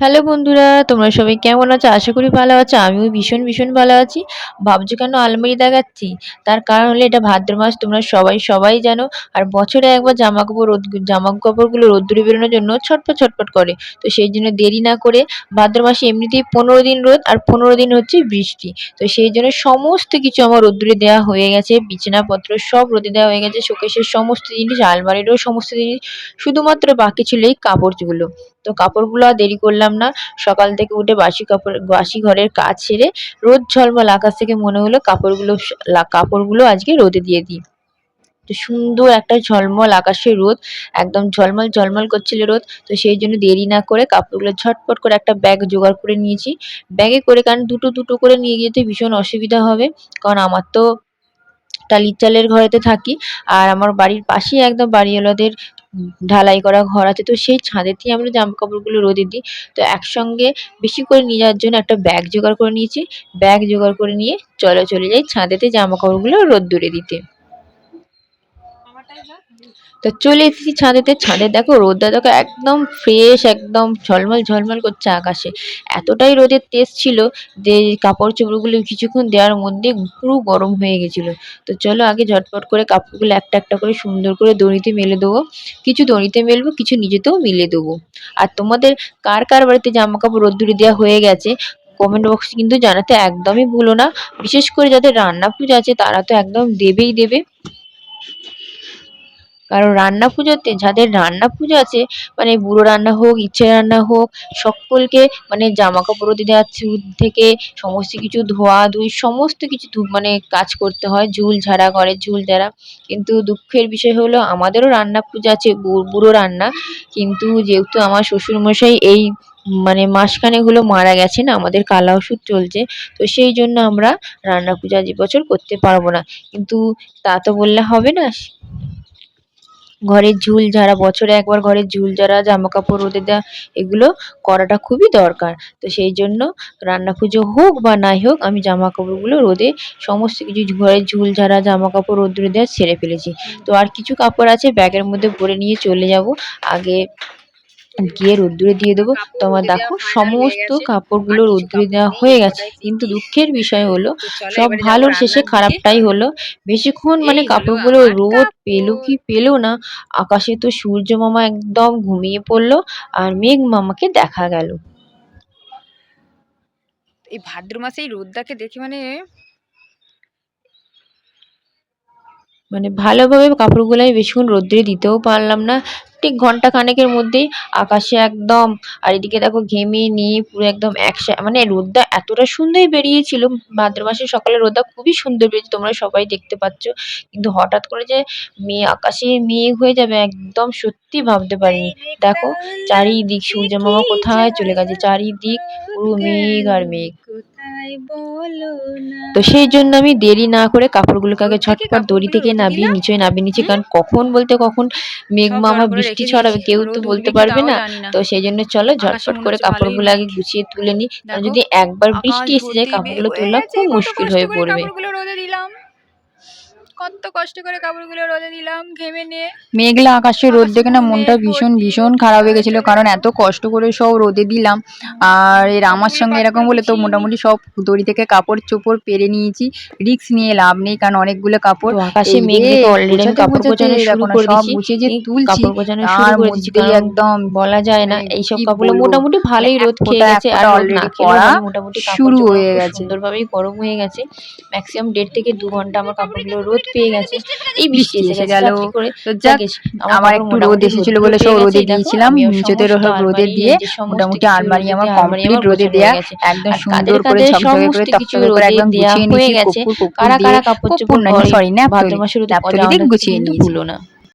Hello বন্ধুরা, তোমরা সবাই কেমন আছো? আশা করি ভালো আছো। আমিও ভীষণ ভীষণ ভালো আছি। ভাবছ কেন আলমারি দেখাচ্ছি? তার কারণ হলো এটা ভাদ্র মাস, তোমরা সবাই সবাই জানো। আর বছরে একবার জামা কাপড় রোদ জামা কাপড়গুলো রোদ্দুরে বেরোনোর জন্য ছটপট ছটপট করে। তো সেই জন্য দেরি না করে ভাদ্র মাসে এমনিতেই পনেরো দিন রোদ আর পনেরো দিন হচ্ছে বৃষ্টি। তো সেই জন্য সমস্ত কিছু আমার রোদ্দুরে দেওয়া হয়ে গেছে। বিছানাপত্র সব রোদে দেওয়া হয়ে গেছে। শোকেসের সমস্ত জিনিস, আলমারিরও সমস্ত জিনিস, শুধুমাত্র বাকি ছিল এই কাপড়গুলো। তো কাপড়গুলো আর দেরি করলাম না। সকাল থেকে উঠে বাসি কাপড়, বাসি ঘরের কাজ সেরে রোদ ঝলমল আকাশ থেকে মনে হলো কাপড়গুলো কাপড়গুলো আজকে রোদে দিয়ে দিই। তো সুন্দর একটা ঝলমল, আকাশে রোদ, একদম ঝলমল ঝলমল করছিল রোদ। তো সেই জন্য দেরি না করে কাপড়গুলো ঝটপট করে একটা ব্যাগ জোগাড় করে নিয়েছি। ব্যাগে করে, কারণ দুটো দুটো করে নিয়ে যেতে ভীষণ অসুবিধা হবে। কারণ আমার তো টালির চালের ঘরেতে থাকি, আর আমার বাড়ির পাশেই একদম বাড়িওয়ালাদের ঢালাই করা ঘর আছে। তো সেই ছাদেতেই আমরা জামা কাপড়গুলো রোদে দিই। তো একসঙ্গে বেশি করে নিয়ে যাওয়ার জন্য একটা ব্যাগ জোগাড় করে নিয়েছি। ব্যাগ জোগাড় করে নিয়ে চলো চলে যাই ছাদেতে জামা কাপড়গুলো রোদ্দুরে দিতে। তো চলে এসেছি ছাদেতে। ছাদে দেখো রোদটা দেখো একদম ফ্রেশ একদম ঝলমল ঝলমল করছে আকাশে। এতটাই রোদের তেজ ছিল যে কাপড় চোপড়গুলো কিছুক্ষণ দেওয়ার মধ্যে পুরো গরম হয়ে গেছিল। তো চলো আগে ঝটপট করে কাপড়গুলো একটা একটা করে সুন্দর করে দড়িতে মেলে দেবো। কিছু দড়িতে মেলবো, কিছু নিজেতেও মিলে দেবো। আর তোমাদের কার কার বাড়িতে জামা কাপড় রোদ্দুরে দেওয়া হয়ে গেছে কমেন্ট বক্সে কিন্তু জানাতে একদমই ভুলো না। বিশেষ করে যাদের রান্না পুজো আছে তারা তো একদম দেবেই দেবে। কারণ রান্না পুজোতে যাদের রান্না পুজো আছে মানে বুড়ো রান্না হোক, ইচ্ছে রান্না হোক, সকলকে মানে জামা কাপড় রোদে দেওয়া থেকে সমস্ত কিছু ধোয়া ধুই, সমস্ত কিছু মানে কাজ করতে হয়, ঝুল ঝাড়া ঘরের ঝুল ঝাড়া। কিন্তু দুঃখের বিষয় হলো, আমাদেরও রান্না পুজো আছে বুড়ো রান্না। কিন্তু যেহেতু আমার শ্বশুরমশাই এই মানে মাসখানেক হলো মারা গেছেন, আমাদের কালা ওষুধ চলছে, তো সেই জন্য আমরা রান্না পূজা বছর করতে পারব না। কিন্তু তা তো বললে হবে না। ঘরের ঝুল ঝাড়া বছরে একবার ঘরের ঝুল ঝাড়া জামা কাপড় রোদে দেওয়া, এগুলো করাটা খুবই দরকার। তো সেই জন্য রান্না পুজো হোক বা নাই হোক, আমি জামা কাপড়গুলো রোদে সমস্ত কিছু ঘরের ঝুল ঝাড়া জামা কাপড় রোদ্রে দেওয়া ছেড়ে ফেলেছি। তো আর কিছু কাপড় আছে, ব্যাগের মধ্যে ভরে নিয়ে চলে যাব। আগে গিয়ে রোদ্দুরে দিয়ে দেবো। তোমার দেখো সমস্ত কাপড়গুলো রোদ্দুরে দেওয়া হয়ে গেছে। কিন্তু দুঃখের বিষয় হলো সব ভালোর শেষে খারাপটাই হলো। বেশিক্ষণ মানে কাপড়গুলো রোদ পেল কি পেল না। আকাশে তো সূর্য মামা একদম ঘুমিয়ে পড়ল আর মেঘ মামাকে দেখা গেল। এই ভাদ্র মাসে এই রোদটাকে দেখে মানে মানে ভালোভাবে কাপড়গুলো আমি বেশিক্ষণ রোদ্দুরে দিতেও পারলাম না। ঠিক ঘণ্টা খানেকের মধ্যেই আকাশে একদম, আর এদিকে দেখো ঘেমে নিয়ে পুরো একদম একসা মানে রোদটা এতটা সুন্দর বেরিয়েছিল। ভাদ্র মাসের সকালে রোদটা খুবই সুন্দর বেরিয়েছে, তোমরা সবাই দেখতে পাচ্ছ। কিন্তু হঠাৎ করে যে মেয়ে, আকাশে মেঘ হয়ে যাবে, একদম সত্যি ভাবতে পারিনি। দেখো, চারিদিক সূর্য মামা কোথায় চলে গেছে? চারিদিক পুরো মেঘ আর মেঘ। তো সেই জন্য আমি দেরি না করে কাপড়গুলোকে আগে ঝটপট দড়ি থেকে নাবিয়ে নিচে নাবিয়ে নিচে কারণ কখন বলতে কখন মেঘ মামা বৃষ্টি ছড়াবে কেউ তো বলতে পারবে না। তো সেই জন্য চলো ঝটপট করে কাপড়গুলো আগে গুছিয়ে তুলে নিই। যদি একবার বৃষ্টি এসে যায় কাপড়গুলো তোলা খুব মুশকিল হয়ে পড়বে। কত কষ্ট করে কাপড়গুলো রোদে দিলাম ঘেমে নিয়ে মেঘলা আকাশে রোদ দেখে না মনটা ভীষণ ভীষণ খারাপ হয়ে গেছিল কারণ এত কষ্ট করে সব রোদে দিলাম। আর এর আমার সঙ্গে এরকম বলে তো মোটামুটি সব দড়ি থেকে কাপড় চোপড় পেরে নিয়েছি রিক্স নিয়ে লাভ নেই কারণ অনেকগুলো কাপড় আকাশে মেঘ অলরেডি কাপড় গোছানো শুরু করে সব গুছিয়ে যে তুলছি কাপড় গোছানো শুরু করে একদম বলা যায় না এইসব কি কাপড়গুলো মোটামুটি ভালোই রোদ খেয়ে গেছে আর খেলেও পড়া মোটামুটি শুরু হয়ে গেছে। সুন্দরভাবেই গরম হয়ে গেছে। ম্যাক্সিমাম দেড় থেকে দু ঘণ্টা আমার কাপড়গুলো রোদ পেয়ে গেছে। এই বৃষ্টি এসে গেল। তো যাক যাক, আমার একটু রোদ এসেছিল বলে সব রোদে দিয়েছিলাম। নিচেতে রোদে দিয়ে মোটামুটি আলমারি আমার কমপ্লিট রোদে দেওয়া দেয়া। একদম সুন্দর করে ঝকঝকে করে তকতকে করে একদম গুছিয়ে নিয়েছি কারা কারা কাপড় চোপড় সরি না ভাদ্র মাসের গুছিয়ে নিয়েছি। না।